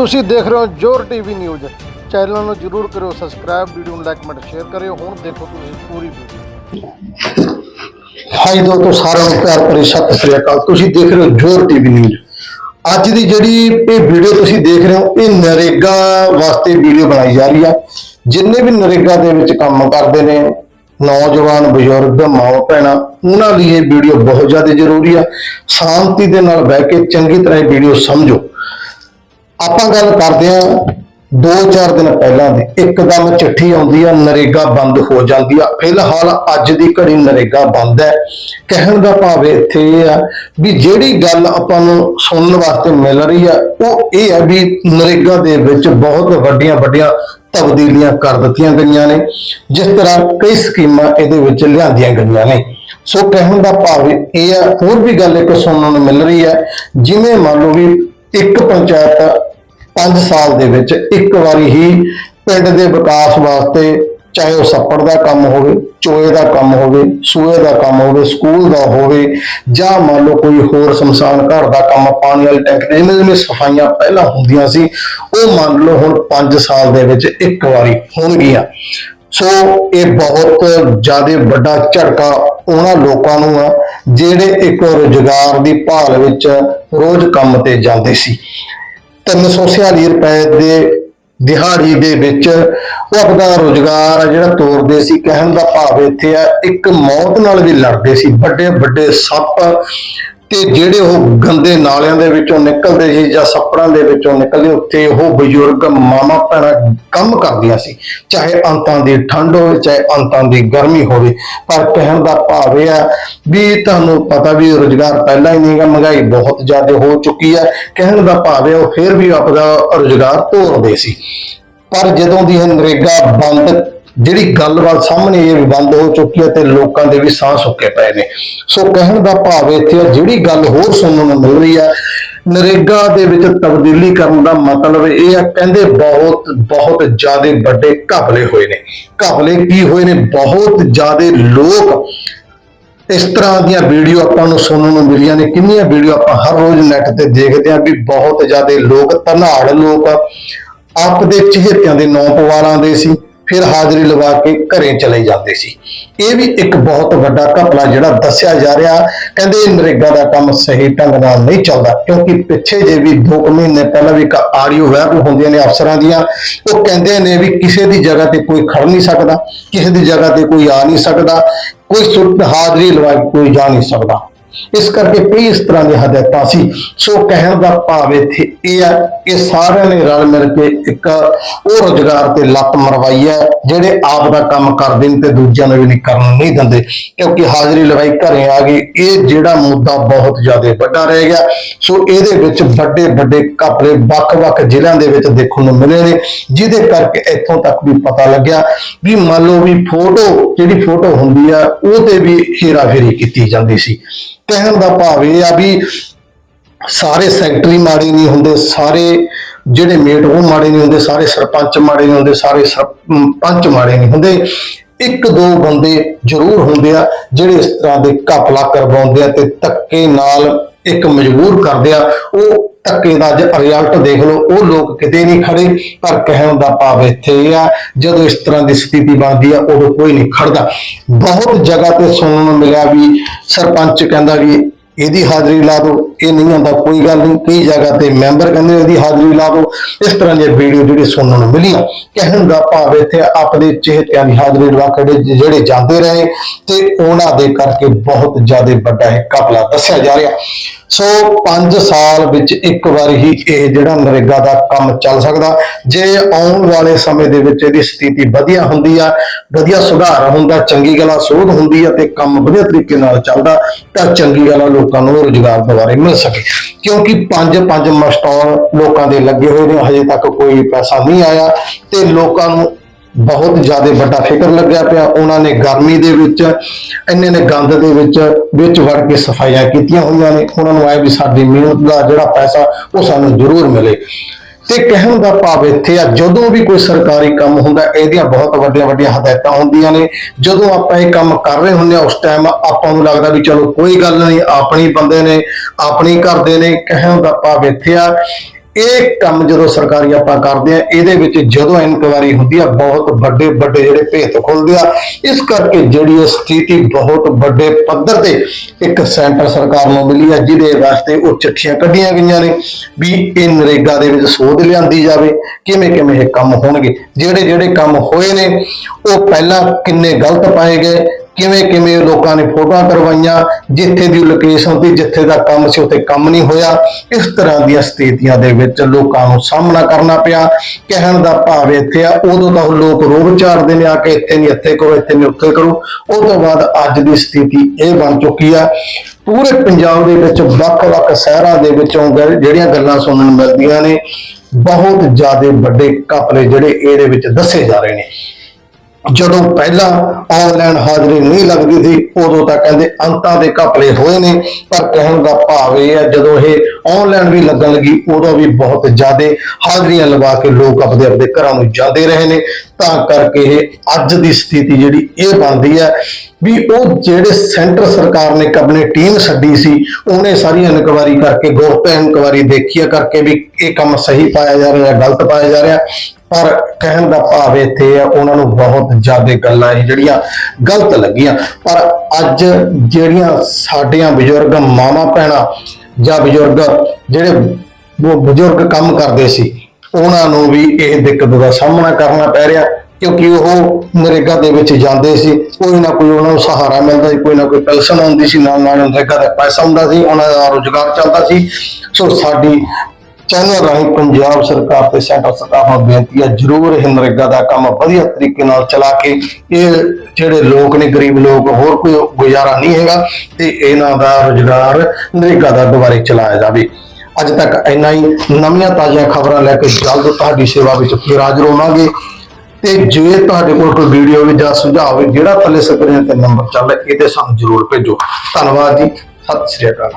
ਤੁਸੀਂ ਦੇਖ ਰਹੇ ਹੋ ਜੋਰ ਟੀਵੀ ਨਿਊਜ਼। ਚੈਨਲ ਨੂੰ ਜਰੂਰ ਕਰਿਓ ਸਬਸਕ੍ਰਾਈਬ, ਵੀਡੀਓ ਨੂੰ ਲਾਈਕ, ਕਮੈਂਟ, ਸ਼ੇਅਰ ਕਰਿਓ। ਹੁਣ ਦੇਖੋ ਤੁਸੀਂ ਪੂਰੀ ਵੀਡੀਓ ਹਾਈ ਦੋਸਤੋ, ਸਾਰਿਆਂ ਨੂੰ ਪਿਆਰ ਭਰੀ ਸਤਿ ਸ੍ਰੀ ਅਕਾਲ। ਤੁਸੀਂ ਦੇਖ ਰਹੇ ਹੋ ਜੋਰ ਟੀਵੀ ਨਿਊਜ਼। ਅੱਜ ਦੀ ਜਿਹੜੀ ਇਹ ਵੀਡੀਓ ਤੁਸੀਂ ਦੇਖ ਰਹੇ ਹੋ, ਇਹ ਨਰੇਗਾ ਵਾਸਤੇ ਵੀਡੀਓ ਬਣਾਈ ਜਾ ਰਹੀ ਆ। ਜਿੰਨੇ ਵੀ ਨਰੇਗਾ ਦੇ ਵਿੱਚ ਕੰਮ ਕਰਦੇ ਨੇ, ਨੌਜਵਾਨ, ਬਜ਼ੁਰਗ ਮਾਂ ਭੈਣਾਂ ਉਹਨਾਂ ਲਈ ਇਹ ਵੀਡੀਓ ਬਹੁਤ ਜ਼ਿਆਦਾ ਜ਼ਰੂਰੀ ਆ। ਸ਼ਾਂਤੀ ਦੇ ਨਾਲ ਬਹਿ ਕੇ ਚੰਗੀ ਤਰ੍ਹਾਂ ਇਹ ਵੀਡੀਓ ਸਮਝੋ। ਆਪਾਂ ਗੱਲ ਕਰਦੇ ਆ 2-4 ਦਿਨ ਪਹਿਲਾਂ ਦੀ। ਇੱਕਦਮ ਚਿੱਠੀ ਆਉਂਦੀ ਆ, ਨਰੇਗਾ ਬੰਦ ਹੋ ਜਾਂਦੀ ਆ। ਫਿਲਹਾਲ ਅੱਜ ਦੀ ਘੜੀ ਨਰੇਗਾ ਬੰਦ ਹੈ। ਕਹਿਣ ਦਾ ਭਾਵ ਇੱਥੇ ਇਹ ਆ ਵੀ ਜਿਹੜੀ ਗੱਲ ਆਪਾਂ ਨੂੰ ਸੁਣਨ ਵਾਸਤੇ ਮਿਲ ਰਹੀ ਆ, ਉਹ ਇਹ ਆ ਵੀ ਨਰੇਗਾ ਦੇ ਵਿੱਚ ਬਹੁਤ ਵੱਡੀਆਂ ਵੱਡੀਆਂ ਤਬਦੀਲੀਆਂ ਕਰ ਦਿੱਤੀਆਂ ਗਈਆਂ ਨੇ। ਜਿਸ ਤਰ੍ਹਾਂ ਕਈ ਸਕੀਮਾਂ ਇਹਦੇ ਵਿੱਚ ਲਿਆਂਦੀਆਂ ਗਈਆਂ ਨੇ। ਸੋ ਕਹਿਣ ਦਾ ਭਾਵ ਇਹ ਆ, ਹੋਰ ਵੀ ਗੱਲ ਇੱਕ ਸੁਣਨ ਨੂੰ ਮਿਲ ਰਹੀ ਹੈ ਜਿਵੇਂ ਮੰਨ ਲਓ ਵੀ ਇੱਕ ਪੰਚਾਇਤ 5 ਸਾਲ ਦੇ ਵਿੱਚ ਇੱਕ ਵਾਰੀ ਹੀ ਪਿੰਡ ਦੇ ਵਿਕਾਸ ਵਾਸਤੇ ਚਾਹੇ ਉਹ ਸੱਪੜ ਦਾ ਕੰਮ ਹੋਵੇ, ਚੋਏ ਦਾ ਕੰਮ ਹੋਵੇ, ਸੂਏ ਦਾ ਕੰਮ ਹੋਵੇ, ਸਕੂਲ ਦਾ ਹੋਵੇ ਜਾਂ ਮੰਨ ਲਓ ਕੋਈ ਹੋਰ ਸ਼ਮਸ਼ਾਨ ਘਰ ਦਾ ਕੰਮ, ਪਾਣੀ ਵਾਲੇ ਟੈਂਕ ਦੇ ਸਫਾਈਆਂ ਪਹਿਲਾਂ ਹੁੰਦੀਆਂ ਸੀ, ਉਹ ਮੰਨ ਲਓ ਹੁਣ 5 ਸਾਲ ਦੇ ਵਿੱਚ ਇੱਕ ਵਾਰੀ ਹੋਣਗੀਆਂ। ਸੋ ਇਹ ਬਹੁਤ ਜ਼ਿਆਦਾ ਵੱਡਾ ਝਟਕਾ ਉਹਨਾਂ ਲੋਕਾਂ ਨੂੰ ਆ, ਜਿਹੜੇ ਇੱਕ ਰੁਜ਼ਗਾਰ ਦੀ ਭਾਲ ਵਿੱਚ ਰੋਜ਼ ਕੰਮ ਤੇ ਜਾਂਦੇ ਸੀ। 346 ਰੁਪਏ ਦੇ ਦਿਹਾੜੀ ਦੇ ਵਿੱਚ ਉਹ ਆਪਣਾ ਰੋਜ਼ਗਾਰ ਆ ਜਿਹੜਾ ਤੋਰਦੇ ਸੀ, ਕਹਿਣ ਦਾ ਭਾਵ ਇੱਥੇ ਆ, ਇੱਕ ਮੌਤ ਨਾਲ ਵੀ ਲੜਦੇ ਸੀ ਵੱਡੇ ਵੱਡੇ ਸੱਪ ਤੇ ਜਿਹੜੇ ਉਹ ਗੰਦੇ ਨਾਲਿਆਂ ਦੇ ਵਿੱਚੋਂ ਨਿਕਲਦੇ ਸੀ ਜਾਂ ਸੱਪੜਾਂ ਦੇ ਵਿੱਚੋਂ ਨਿਕਲਦੇ ਉੱਥੇ ਉਹ ਬਜ਼ੁਰਗ ਮਾਮਾ ਭੈਣਾਂ ਕੰਮ ਕਰਦੀਆਂ ਸੀ। ਚਾਹੇ ਅੰਤਾਂ ਦੀ ਠੰਡ ਹੋਵੇ, ਚਾਹੇ ਅੰਤਾਂ ਦੀ ਗਰਮੀ ਹੋਵੇ, ਪਰ ਕਹਿਣ ਦਾ ਭਾਵ ਇਹ ਆ ਵੀ ਤੁਹਾਨੂੰ ਪਤਾ ਵੀ ਰੋਜ਼ਗਾਰ ਪਹਿਲਾਂ ਹੀ ਨਹੀਂਗਾ ਮਹਿੰਗਾਈ ਬਹੁਤ ਜ਼ਿਆਦਾ ਹੋ ਚੁੱਕੀ ਹੈ ਕਹਿਣ ਦਾ ਭਾਵ ਇਹ ਉਹ ਫਿਰ ਵੀ ਆਪਦਾ ਰੋਜ਼ਗਾਰ ਤੋਰਦੇ ਸੀ। ਪਰ ਜਦੋਂ ਦੀ ਇਹ ਨਰੇਗਾ ਬੰਦ ਜਿਹੜੀ ਗੱਲਬਾਤ ਸਾਹਮਣੇ ਇਹ ਵੀ ਬੰਦ ਹੋ ਚੁੱਕੀ ਹੈ ਤੇ ਲੋਕਾਂ ਦੇ ਵੀ ਸਾਹ ਸੁੱਕੇ ਪਏ ਨੇ। ਸੋ ਕਹਿਣ ਦਾ ਭਾਵ ਇੱਥੇ ਆ, ਜਿਹੜੀ ਗੱਲ ਹੋਰ ਸੁਣਨ ਨੂੰ ਮਿਲ ਰਹੀ ਹੈ ਨਰੇਗਾ ਦੇ ਵਿੱਚ ਤਬਦੀਲੀ ਕਰਨ ਦਾ ਮਤਲਬ ਇਹ ਆ ਕਹਿੰਦੇ ਬਹੁਤ ਬਹੁਤ ਜ਼ਿਆਦਾ ਵੱਡੇ ਘਪਲੇ ਹੋਏ ਨੇ। ਘਪਲੇ ਕੀ ਹੋਏ ਨੇ? ਬਹੁਤ ਜ਼ਿਆਦਾ ਲੋਕ ਇਸ ਤਰ੍ਹਾਂ ਦੀਆਂ ਵੀਡੀਓ ਆਪਾਂ ਨੂੰ ਸੁਣਨ ਨੂੰ ਮਿਲੀਆਂ ਨੇ। ਕਿੰਨੀਆਂ ਵੀਡੀਓ ਆਪਾਂ ਹਰ ਰੋਜ਼ ਨੈਟ ਤੇ ਦੇਖਦੇ ਆਂ ਵੀ ਬਹੁਤ ਜ਼ਿਆਦਾ ਲੋਕ ਧਨਾੜ ਲੋਕ ਆਪ ਦੇ ਚਿਹਤਿਆਂ ਦੇ ਨਾਂ ਪਵਾਰਾਂ ਦੇ ਸੀ। ਫਿਰ ਹਾਜ਼ਰੀ ਲਵਾ ਕੇ ਘਰੇ ਚਲੇ ਜਾਂਦੇ ਸੀ। ਇਹ ਵੀ ਇੱਕ ਬਹੁਤ ਵੱਡਾ ਘਪਲਾ ਜਿਹੜਾ ਦੱਸਿਆ ਜਾ ਰਿਹਾ। ਕਹਿੰਦੇ ਨਰੇਗਾ ਦਾ ਕੰਮ ਸਹੀ ਢੰਗ ਨਾਲ ਨਹੀਂ ਚੱਲਦਾ ਕਿਉਂਕਿ ਪਿੱਛੇ ਜੇ ਵੀ 2 ਮਹੀਨੇ ਪਹਿਲਾਂ ਵੀ ਇੱਕ ਆਡੀਓ ਵਾਇਰਲ ਹੁੰਦੀਆਂ ਨੇ ਅਫਸਰਾਂ ਦੀਆਂ ਉਹ ਕਹਿੰਦੇ ਨੇ ਵੀ ਕਿਸੇ ਦੀ ਜਗ੍ਹਾ ਤੇ ਕੋਈ ਖੜ ਨਹੀਂ ਸਕਦਾ ਕਿਸੇ ਦੀ ਜਗ੍ਹਾ ਤੇ ਕੋਈ ਆ ਨਹੀਂ ਸਕਦਾ ਕੋਈ ਸੁਰਤ ਹਾਜ਼ਰੀ ਲਵਾ ਕੋਈ ਜਾ ਨਹੀਂ ਸਕਦਾ। ਇਸ ਕਰਕੇ ਕਈ ਇਸ ਤਰ੍ਹਾਂ ਦੇ ਹਦਾਇਤਾਂ ਸੀ। ਸੋ ਕਹਿਣ ਦਾ ਭਾਵ ਇੱਥੇ ਇਹ ਹੈ ਕਿ ਸਾਰਿਆਂ ਨੇ ਰਲ ਮਿਲ ਕੇ ਇੱਕ ਉਹ ਰੋਜ਼ਗਾਰ ਤੇ ਲੱਤ ਮਰਵਾਈ ਹੈ, ਜਿਹੜੇ ਆਪ ਦਾ ਕੰਮ ਕਰਦੇ ਨੇ ਤੇ ਦੂਜਿਆਂ ਨੂੰ ਵੀ ਨਹੀਂ ਕਰਨ ਨਹੀਂ ਦਿੰਦੇ। ਕਿਉਂਕਿ ਹਾਜ਼ਰੀ ਲਵਾਈ ਘਰੇ ਆ ਗਈ ਇਹ ਜਿਹੜਾ ਮੁੱਦਾ ਬਹੁਤ ਜ਼ਿਆਦਾ ਵੱਡਾ ਰਹਿ ਗਿਆ। ਸੋ ਇਹਦੇ ਵਿੱਚ ਵੱਡੇ ਵੱਡੇ ਘਪਲੇ ਵੱਖ-ਵੱਖ ਜ਼ਿਲ੍ਹਿਆਂ ਦੇ ਵਿੱਚ ਦੇਖਣ ਨੂੰ ਮਿਲੇ ਨੇ, ਜਿਹਦੇ ਕਰਕੇ ਇੱਥੋਂ ਤੱਕ ਵੀ ਪਤਾ ਲੱਗਿਆ ਵੀ ਮੰਨ ਲਓ ਵੀ ਫੋਟੋ, ਜਿਹੜੀ ਫੋਟੋ ਹੁੰਦੀ ਆ ਉਹ ਤੇ ਵੀ ਹੇਰਾਫੇਰੀ ਕੀਤੀ ਜਾਂਦੀ ਸੀ। ਕਹਿਣ ਦਾ ਭਾਵ ਇਹ ਆ ਵੀ ਸਾਰੇ ਸੈਕਟਰੀ ਮਾੜੇ ਨਹੀਂ ਹੁੰਦੇ, ਸਾਰੇ ਜਿਹੜੇ ਮੇਟ ਉਹ ਮਾੜੇ ਨਹੀਂ ਹੁੰਦੇ, ਸਾਰੇ ਸਰਪੰਚ ਮਾੜੇ ਨਹੀਂ ਹੁੰਦੇ, ਸਾਰੇ ਪੰਚ ਮਾੜੇ ਨਹੀਂ ਹੁੰਦੇ। ਇੱਕ ਦੋ ਬੰਦੇ ਜ਼ਰੂਰ ਹੁੰਦੇ ਆ ਜਿਹੜੇ ਇਸ ਤਰ੍ਹਾਂ ਦੇ ਘਪਲਾ ਕਰਵਾਉਂਦੇ ਆ ਤੇ ਧੱਕੇ ਨਾਲ ਇੱਕ ਮਜਬੂਰ ਕਰਦੇ ਆ। ਉਹ ਧੱਕੇ ਦਾ ਰਿਜ਼ਲਟ ਦੇਖ ਲਓ, ਉਹ ਲੋਕ ਕਿਤੇ ਨਹੀਂ ਖੜੇ, ਪਰ ਕਹਿਣ ਦਾ ਭਾਵ ਇੱਥੇ ਆ, ਜਦੋਂ ਇਸ ਤਰ੍ਹਾਂ ਦੀ ਸਥਿਤੀ ਬਣਦੀ ਆ, ਉਦੋਂ ਕੋਈ ਨਹੀਂ ਖੜਦਾ। ਬਹੁਤ ਜਗ੍ਹਾ ਤੇ ਸੁਣਨ ਨੂੰ ਮਿਲਿਆ ਵੀ ਸਰਪੰਚ ਕਹਿੰਦਾ ਵੀ ਇਹਦੀ ਹਾਜ਼ਰੀ ਲਾ ਦਿਓ, ਇਹ ਨਹੀਂ ਹੁੰਦਾ ਕੋਈ ਗੱਲ ਨਹੀਂ। ਕਈ ਜਗ੍ਹਾ ਤੇ ਮੈਂਬਰ ਕਹਿੰਦੇ ਇਹਦੀ ਹਾਜ਼ਰੀ ਲਾ ਦਿਓ। ਇਸ ਤਰ੍ਹਾਂ ਦੀਆਂ ਵੀਡੀਓ ਜਿਹੜੀ ਸੁਣਨ ਨੂੰ ਮਿਲੀਆਂ। ਕਹਿਣ ਦਾ ਭਾਵ ਇੱਥੇ ਆਪਣੇ ਚਿਹਤਿਆਂ ਦੀ ਹਾਜ਼ਰੀ ਲਵਾ ਕੇ ਜਿਹੜੇ- ਜਾਂਦੇ ਰਹੇ, ਤੇ ਉਹਨਾਂ ਦੇ ਕਰਕੇ ਬਹੁਤ ਜ਼ਿਆਦਾ ਵੱਡਾ ਇਹ ਕਪਲਾ ਦੱਸਿਆ ਜਾ ਰਿਹਾ। ਸੋ 5 ਸਾਲ ਵਿੱਚ ਇੱਕ ਵਾਰ ਹੀ ਇਹ ਜਿਹੜਾ ਨਰੇਗਾ ਦਾ ਕੰਮ ਚੱਲ ਸਕਦਾ। ਜੇ ਆਉਣ ਵਾਲੇ ਸਮੇਂ ਦੇ ਵਿੱਚ ਇਹਦੀ ਸਥਿਤੀ ਵਧੀਆ ਹੁੰਦੀ ਆ, ਵਧੀਆ ਸੁਧਾਰ ਹੁੰਦਾ, ਚੰਗੀ ਗੱਲ ਸੋਧ ਹੁੰਦੀ ਆ ਤੇ ਕੰਮ ਵਧੀਆ ਤਰੀਕੇ ਨਾਲ ਚੱਲਦਾ, ਤਾਂ ਚੰਗੀ ਗੱਲ ਲੋਕਾਂ ਨੂੰ ਰੁਜ਼ਗਾਰ ਦੁਬਾਰੇ ਮਿਲ ਸਕੇ। ਕਿਉਂਕਿ ਪੰਜ ਪੰਜ ਮਸਟਾਲ ਲੋਕਾਂ ਦੇ ਲੱਗੇ ਹੋਏ ਨੇ, ਹਜੇ ਤੱਕ ਕੋਈ ਪੈਸਾ ਨਹੀਂ ਆਇਆ ਤੇ ਲੋਕਾਂ ਨੂੰ ਬਹੁਤ ਜ਼ਿਆਦਾ ਵੱਡਾ ਫਿਕਰ ਲੱਗਿਆ ਪਿਆ। ਉਹਨਾਂ ਨੇ ਗਰਮੀ ਦੇ ਵਿੱਚ, ਇੰਨੇ ਨੇ ਗੰਦ ਦੇ ਵਿੱਚ ਵਿੱਚ ਵੜ ਕੇ ਸਫਾਈਆਂ ਕੀਤੀਆਂ ਹੋਈਆਂ ਨੇ। ਉਹਨਾਂ ਨੂੰ ਆਇਆ ਵੀ ਸਾਡੀ ਮਿਹਨਤ ਦਾ ਜਿਹੜਾ ਪੈਸਾ, ਉਹ ਸਾਨੂੰ ਜ਼ਰੂਰ ਮਿਲੇ। ਤੇ ਕਹਿਣ ਦਾ ਭਾਵ ਇੱਥੇ ਆ, ਜਦੋਂ ਵੀ ਕੋਈ ਸਰਕਾਰੀ ਕੰਮ ਹੁੰਦਾ, ਇਹਦੀਆਂ ਬਹੁਤ ਵੱਡੀਆਂ ਵੱਡੀਆਂ ਹਦਾਇਤਾਂ ਹੁੰਦੀਆਂ ਨੇ। ਜਦੋਂ ਆਪਾਂ ਇਹ ਕੰਮ ਕਰ ਰਹੇ ਹੁੰਦੇ ਆ ਉਸ ਟਾਈਮ ਆਪਾਂ ਨੂੰ ਲੱਗਦਾ ਵੀ ਚਲੋ ਕੋਈ ਗੱਲ ਨਹੀਂ, ਆਪਣੀ ਬੰਦੇ ਨੇ, ਆਪਣੀ ਕਰਦੇ ਨੇ। ਕਹਿਣ ਦਾ ਭਾਵ ਇੱਥੇ ਆ ਇਹ ਕੰਮ ਜਦੋਂ ਸਰਕਾਰੀ ਆਪਾਂ ਕਰਦੇ ਆ ਇਹਦੇ ਵਿੱਚ ਜਦੋਂ ਇਨਕੁਆਰੀ ਹੁੰਦੀ ਆ, ਬਹੁਤ ਵੱਡੇ ਵੱਡੇ ਜਿਹੜੇ ਭੇਤ ਖੁੱਲਦੇ ਆ। ਇਸ ਕਰਕੇ ਜਿਹੜੀ ਇਹ ਸਥਿਤੀ ਬਹੁਤ ਵੱਡੇ ਪੱਧਰ ਤੇ ਇੱਕ ਸੈਂਟਰ ਸਰਕਾਰ ਨੂੰ ਮਿਲੀ ਆ, ਜਿਹਦੇ ਵਾਸਤੇ ਉਹ ਚਿੱਠੀਆਂ ਕੱਢੀਆਂ ਗਈਆਂ ਨੇ ਵੀ ਇਹ ਨਰੇਗਾ ਦੇ ਵਿੱਚ ਸੋਧ ਲਿਆਂਦੀ ਜਾਵੇ, ਕਿਵੇਂ ਕਿਵੇਂ ਇਹ ਕੰਮ ਹੋਣਗੇ। ਜਿਹੜੇ ਜਿਹੜੇ ਕੰਮ ਹੋਏ ਨੇ, ਉਹ ਪਹਿਲਾਂ ਕਿੰਨੇ ਗਲਤ ਪਾਏ ਗਏ ਕਿਵੇਂ ਕਿਵੇਂ ਲੋਕਾਂ ਨੇ ਫੋਟੋਆਂ ਕਰਵਾਈਆਂ, ਜਿੱਥੇ ਦੀ ਲੋਕੇਸ਼ਨ ਤੇ ਜਿੱਥੇ ਦਾ ਕੰਮ ਸੀ, ਉੱਥੇ ਕੰਮ ਨਹੀਂ ਹੋਇਆ। ਇਸ ਤਰ੍ਹਾਂ ਦੀਆਂ ਸਥਿਤੀਆਂ ਦੇ ਵਿੱਚ ਲੋਕਾਂ ਨੂੰ ਸਾਹਮਣਾ ਕਰਨਾ ਪਿਆ। ਕਹਿਣ ਦਾ ਭਾਵ ਇੱਥੇ ਆ, ਉਦੋਂ ਤਾਂ ਉਹ ਲੋਕ ਰੋਬ ਝਾੜਦੇ ਨੇ ਆ ਕੇ ਇੱਥੇ ਨਹੀਂ, ਇੱਥੇ ਕਰੋ, ਇੱਥੇ ਨਹੀਂ, ਉੱਥੇ ਕਰੋ। ਉਹ ਤੋਂ ਬਾਅਦ ਅੱਜ ਦੀ ਸਥਿਤੀ ਇਹ ਬਣ ਚੁੱਕੀ ਆ। ਪੂਰੇ ਪੰਜਾਬ ਦੇ ਵਿੱਚ ਵੱਖ-ਵੱਖ ਸ਼ਹਿਰਾਂ ਦੇ ਵਿੱਚੋਂ ਗ- ਜਿਹੜੀਆਂ ਗੱਲਾਂ ਸੁਣਨ ਮਿਲਦੀਆਂ ਨੇ, ਬਹੁਤ ਜ਼ਿਆਦਾ ਵੱਡੇ ਕਪਲੇ ਜਿਹੜੇ ਇਹਦੇ ਵਿੱਚ ਦੱਸੇ ਜਾ ਰਹੇ ਨੇ। ਜਦੋਂ ਪਹਿਲਾਂ ਆਨਲਾਈਨ ਹਾਜ਼ਰੀ ਨਹੀਂ ਲੱਗਦੀ ਸੀ, ਉਦੋਂ ਤਾਂ ਕਹਿੰਦੇ ਅੰਤਾਂ ਦੇ ਘਪਲੇ ਹੋਏ ਨੇ, ਪਰ ਕਹਿਣ ਦਾ ਭਾਵ ਇਹ ਹੈ, ਜਦੋਂ ਇਹ ਆਨਲਾਈਨ ਵੀ ਲੱਗਣ ਲੱਗੀ, ਉਦੋਂ ਵੀ ਬਹੁਤ ਜ਼ਿਆਦਾ ਹਾਜ਼ਰੀਆਂ ਲਵਾ ਕੇ ਲੋਕ ਆਪਦੇ ਆਪਣੇ ਘਰਾਂ ਨੂੰ ਜਾਂਦੇ ਰਹੇ ਨੇ। ਤਾਂ ਕਰਕੇ ਇਹ ਅੱਜ ਦੀ ਸਥਿਤੀ ਜਿਹੜੀ ਇਹ ਬਣਦੀ ਹੈ ਵੀ ਉਹ ਜਿਹੜੇ ਸੈਂਟਰ ਸਰਕਾਰ ਨੇ ਇੱਕ ਆਪਣੀ ਟੀਮ ਛੱਡੀ ਸੀ, ਉਹਨੇ ਸਾਰੀ ਇਨਕੁਆਇਰੀ ਕਰਕੇ ਗੁਪਤ ਇਨਕੁਆਇਰੀ ਦੇਖੀ ਆ ਕਰਕੇ ਵੀ ਇਹ ਕੰਮ ਸਹੀ ਪਾਇਆ ਜਾ ਰਿਹਾ, ਗਲਤ ਪਾਇਆ ਜਾ ਰਿਹਾ। ਪਰ ਕਹਿਣ ਦਾ ਭਾਵ ਇੱਥੇ ਆ, ਉਹਨਾਂ ਨੂੰ ਬਹੁਤ ਜ਼ਿਆਦਾ ਗੱਲਾਂ ਇਹ ਜਿਹੜੀਆਂ ਗਲਤ ਲੱਗੀਆਂ। ਪਰ ਅੱਜ ਜਿਹੜੀਆਂ ਸਾਡੀਆਂ ਬਜ਼ੁਰਗ ਮਾਮਾ ਭੈਣਾਂ ਜਾਂ ਬਜ਼ੁਰਗ ਜਿਹੜੇ ਉਹ ਬਜ਼ੁਰਗ ਕੰਮ ਕਰਦੇ ਸੀ, ਉਹਨਾਂ ਨੂੰ ਵੀ ਇਹ ਦਿੱਕਤ ਦਾ ਸਾਹਮਣਾ ਕਰਨਾ ਪੈ ਰਿਹਾ, ਕਿਉਂਕਿ ਉਹ ਨਰੇਗਾ ਦੇ ਵਿੱਚ ਜਾਂਦੇ ਸੀ, ਕੋਈ ਨਾ ਕੋਈ ਉਹਨਾਂ ਨੂੰ ਸਹਾਰਾ ਮਿਲਦਾ ਸੀ, ਕੋਈ ਨਾ ਕੋਈ ਪੈਨਸ਼ਨ ਆਉਂਦੀ ਸੀ ਨਾਲ ਨਾਲ ਨਰੇਗਾ ਦਾ ਪੈਸਾ ਹੁੰਦਾ ਸੀ, ਉਹਨਾਂ ਦਾ ਰੋਜ਼ਗਾਰ ਚੱਲਦਾ ਸੀ। ਸੋ ਸਾਡੀ ਚੈਨਲ ਰਾਹੀਂ ਪੰਜਾਬ ਸਰਕਾਰ ਤੇ ਸੈਂਟਰ ਸਰਕਾਰ ਨੂੰ ਬੇਨਤੀ ਹੈ, ਜਰੂਰ ਇਹ ਨਰੇਗਾ ਦਾ ਕੰਮ ਵਧੀਆ ਤਰੀਕੇ ਨਾਲ ਚਲਾ ਕੇ ਇਹ ਜਿਹੜੇ ਲੋਕ ਨੇ, ਗਰੀਬ ਲੋਕ, ਹੋਰ ਕੋਈ ਗੁਜ਼ਾਰਾ ਨਹੀਂ ਹੈਗਾ ਤੇ ਇਹਨਾਂ ਦਾ ਰੋਜ਼ਗਾਰ ਨਰੇਗਾ ਦਾ ਦੁਬਾਰੇ ਚਲਾਇਆ ਜਾਵੇ। ਅੱਜ ਤੱਕ ਇੰਨਾ ਹੀ ਨਵੀਆਂ ਤਾਜ਼ੀਆਂ ਖਬਰਾਂ ਲੈ ਕੇ ਜਲਦ ਤੁਹਾਡੀ ਸੇਵਾ ਵਿੱਚ ਫਿਰ ਹਾਜ਼ਰ ਹੋਵਾਂਗੇ। ਤੇ ਜੇ ਤੁਹਾਡੇ ਕੋਲ ਕੋਈ ਵੀਡੀਓ ਵੀ ਜਾਂ ਸੁਝਾਅ ਹੋਵੇ ਜਿਹੜਾ ਥੱਲੇ ਸਕਰੀਨ ਤੇ ਨੰਬਰ ਚੱਲ ਰਿਹਾ, ਇਹਦੇ ਸਾਨੂੰ ਜਰੂਰ ਭੇਜੋ। ਧੰਨਵਾਦ ਜੀ, ਸਤਿ ਸ੍ਰੀ ਅਕਾਲ।